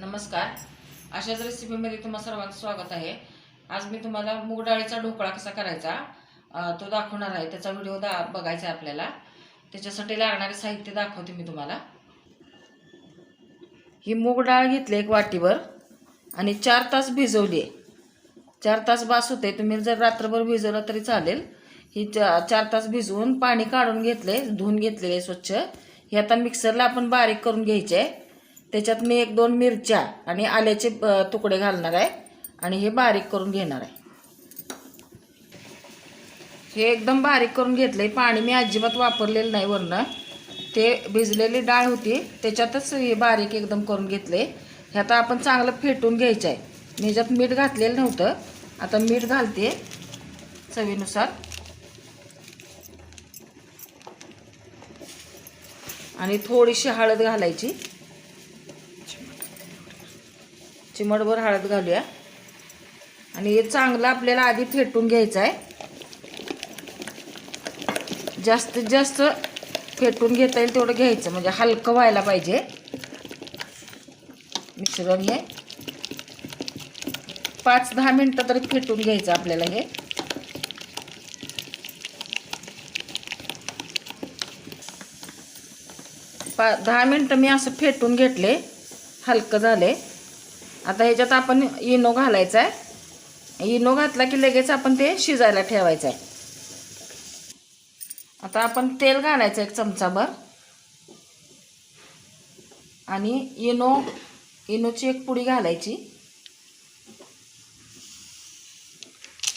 नमस्कार. अशाच रेसिपीमध्ये तुम्हा सर्वांचं स्वागत आहे. आज मी तुम्हाला मूग डाळीचा ढोकळा कसा करायचा तो दाखवणार आहे. त्याचा व्हिडिओ दा बघायचा आहे आपल्याला. त्याच्यासाठी लागणारे साहित्य दाखवते मी तुम्हाला. ही मूग डाळ घेतली एक वाटीभर आणि चार तास भिजवली आहे. चार तास बास होते तुम्ही जर रात्रभर भिजवलं तरी चालेल. ही चा चार तास भिजवून पाणी काढून घेतले धुवून घेतलेले स्वच्छ. हे आता मिक्सरला आपण बारीक करून घ्यायचे आहे. त्याच्यात मी एक दोन मिरच्या आणि आल्याचे तुकडे घालणार आहे आणि हे बारीक करून घेणार आहे. हे एकदम बारीक करून घेतलं आहे पाणी मी अजिबात वापरलेलं नाही वरनं. ते भिजलेली डाळ होती त्याच्यातच हे बारीक एकदम करून घेतले हे आता आपण चांगलं फेटून घ्यायचं आहे मी ह्याच्यात मीठ घातलेलं नव्हतं. आता मीठ घालते चवीनुसार. आणि थोडीशी हळद घालायची. चिमटभर हळद घालूया. आणि हे चांगलं आपल्याला आधी फेटून घ्यायचं आहे. जास्तीत जास्त फेटून घेता येईल तेवढं घ्यायचं म्हणजे हलकं व्हायला पाहिजे. मिश्रण हे. पाच दहा मिनटं तरी फेटून घ्यायचं आपल्याला हे. पा दहा मिनटं मी असं फेटून घेतले हलकं झाले. आता ह्याच्यात आपण इनो घालायचा आहे इनो घातला की लगेच आपण ते शिजायला ठेवायचं आहे आता आपण तेल घालायचं एक चमचाभर. आणि इनो इनोची एक पुडी घालायची.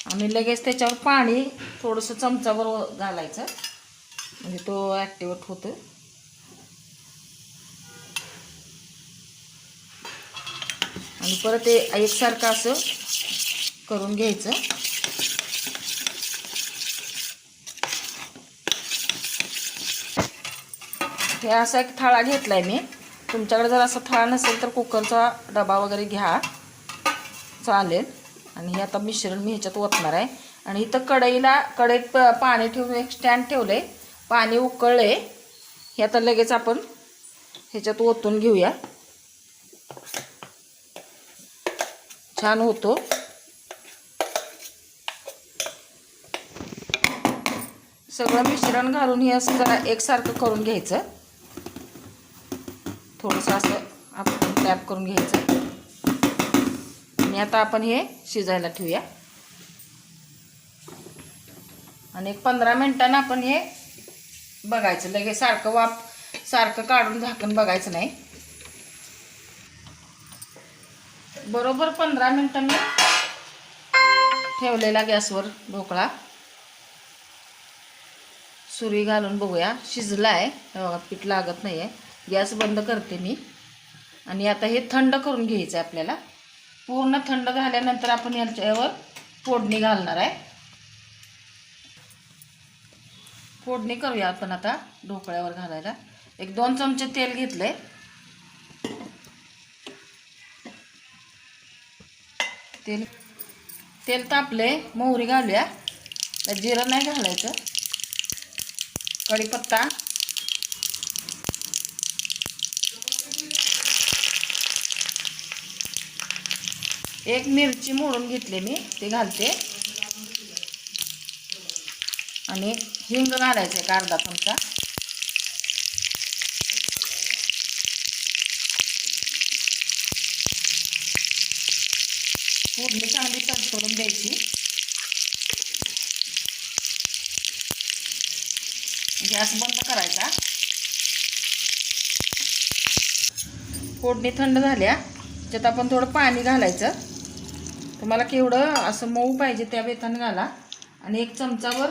आणि लगेच त्याच्यावर पाणी थोडंसं चमचाभर घालायचं. म्हणजे तो ॲक्टिवेट होतो आणि परत ते एकसारखं असं करून घ्यायचं. हे असा एक थाळा घेतला आहे मी. तुमच्याकडे जर असा थाळा नसेल तर कुकरचा डबा वगैरे घ्या. चालेल. आणि हे आता मिश्रण मी ह्याच्यात ओतणार आहे. आणि इथं कढईला कढईत प- पाणी ठेवून एक स्टँड ठेवलं आहे पाणी उकळलं आहे हे आता लगेच आपण ह्याच्यात ओतून घेऊया. छान होतो. सगळं मिश्रण घालून हे असं जरा एकसारखं करून घ्यायचं. थोडंसं असं आपण टॅप करून घ्यायचं. आणि आता आपण हे शिजायला ठेवूया. आणि एक पंधरा मिनटानं आपण हे बघायचं. लगेच सारखं वाप सारखं काढून झाकून बघायचं नाही. बरोबर पंधरा मिनटं मी ठेवलेला गॅसवर ढोकळा. सुरी घालून बघूया. शिजला आहे बघा पीठ लागत नाही आहे गॅस बंद करते मी. आणि आता हे थंड करून घ्यायचं आहे आपल्याला. पूर्ण थंड झाल्यानंतर आपण याच्यावर फोडणी घालणार आहे. फोडणी करूया आपण आता ढोकळ्यावर घालायला. एक दोन चमचे तेल घेतलं आहे तेल तेल तापले मोहरी घालूया. जिरं नाही घालायचं. कढीपत्ता. एक मिरची मोडून घेतली मी ते घालते. आणि हिंग घालायचं एक अर्धा चमचा. फोडणी चांगली तडतडून द्यायची गॅस बंद करायचा. फोडणी थंड झाल्या त्यात आपण थोडं पाणी घालायचं. तुम्हाला केवढं असं मऊ पाहिजे त्या बेतानं घाला. आणि एक चमचावर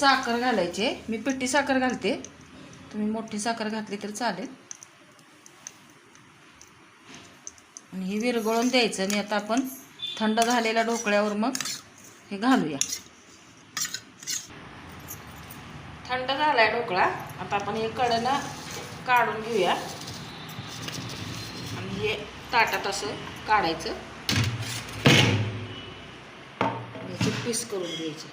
साखर घालायचे. मी पिठी साखर घालते. तुम्ही मोठी साखर घातली तर चालेल. आणि हे विरघळून द्यायचं आणि आता आपण थंड झालेल्या ढोकळ्यावर मग हे घालूया. थंड झालाय ढोकळा. आता आपण हे कडनं काढून घेऊया. आणि हे ताटात असं काढायचं. याचे पीस करून घ्यायचे.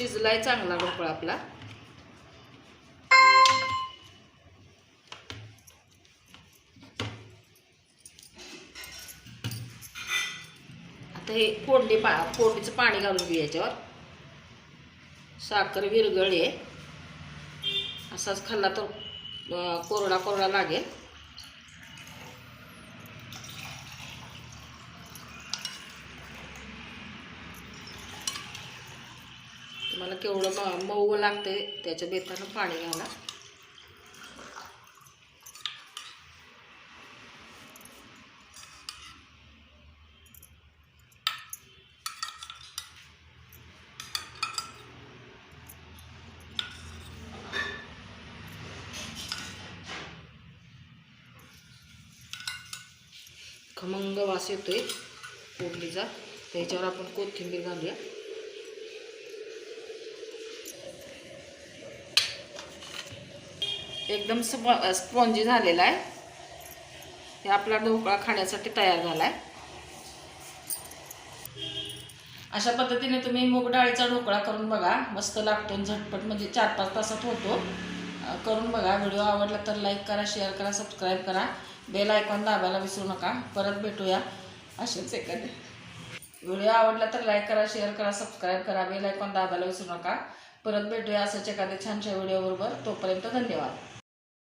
शिजलाय चांगला ढोकळा आपला. आता हे फोडणी पा फोडणीचं पाणी घालून घेऊ याच्यावर. साखर विरगळे असाच खाल्ला तर कोरडा कोरडा लागेल तुम्हाला केवढं म- मऊ लागते त्याच्या बेतानं पाणी घाला. खमंग वास येतोय फोडणीचा. त्याच्यावर आपण कोथिंबीर घालूया. एकदम स्प स्पॉन्जी झालेला आहे. हे आपला ढोकळा खाण्यासाठी तयार झाला आहे अशा पद्धतीने तुम्ही मूग डाळीचा ढोकळा करून बघा. मस्त लागतो आणि झटपट म्हणजे चार पाच तासात होतो. करून बघा. व्हिडिओ आवडला तर लाईक करा शेअर करा सबस्क्राईब करा. बेल आयकॉन दाबायला विसरू नका. परत भेटूया असेच एखादे व्हिडिओ आवडला तर लाईक करा शेअर करा सबस्क्राईब करा. बेल आयकॉन दाबायला विसरू नका. परत भेटूया असंच एखाद्या छानशा व्हिडिओबरोबर. तोपर्यंत धन्यवाद.